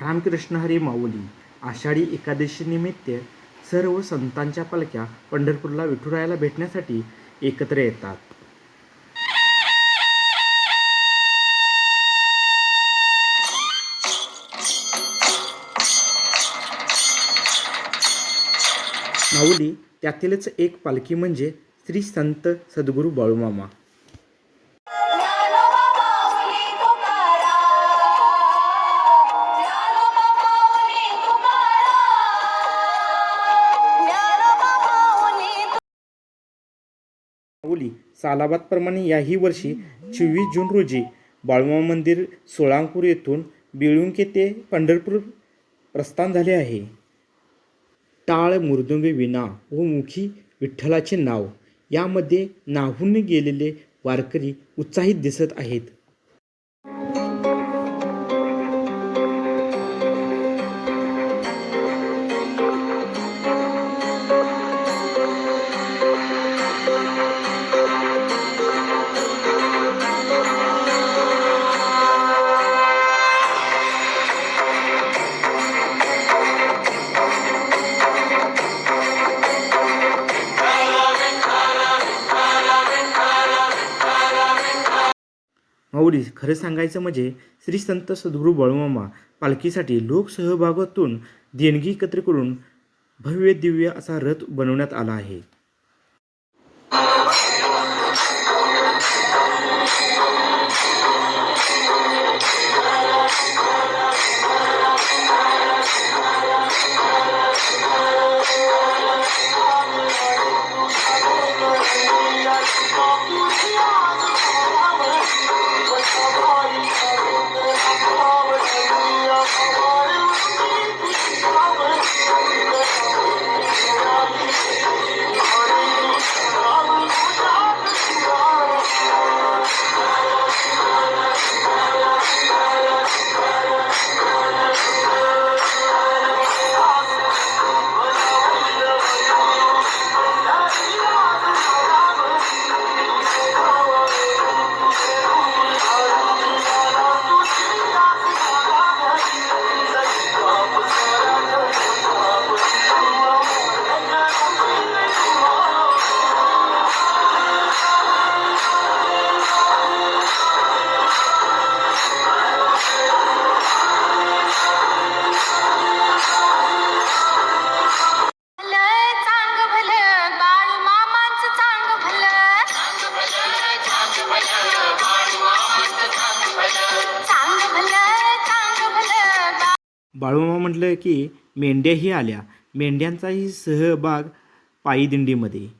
रामकृष्ण हरी माऊली आषाढी एकादशीनिमित्त सर्व संतांच्या पालख्या पंढरपूरला विठुरायाला भेटण्यासाठी एकत्र येतात. माऊली त्यातीलच एक पालखी म्हणजे श्री संत सद्गुरू बाळूमामा. माऊली सालाबादप्रमाणे याही वर्षी चोवीस जून रोजी बाळूमामा मंदिर सोळांपूर येथून बिळुंके ते पंढरपूर प्रस्थान झाले आहे. टाळ मृदुंग विना व मुखी विठ्ठलाचे नाव यामध्ये नाहून गेलेले वारकरी उत्साहित दिसत आहेत. माऊली खरं सांगायचं म्हणजे श्री संत सद्गुरू बळमामा पालखीसाठी लोकसहभागातून देणगी एकत्र करून भव्य दिव्य असा रथ बनवण्यात आला आहे. बाळूमामा म्हटलं की मेंढ्याही आल्या. मेंढ्यांचाही सहभाग पायी दिंडीमध्ये.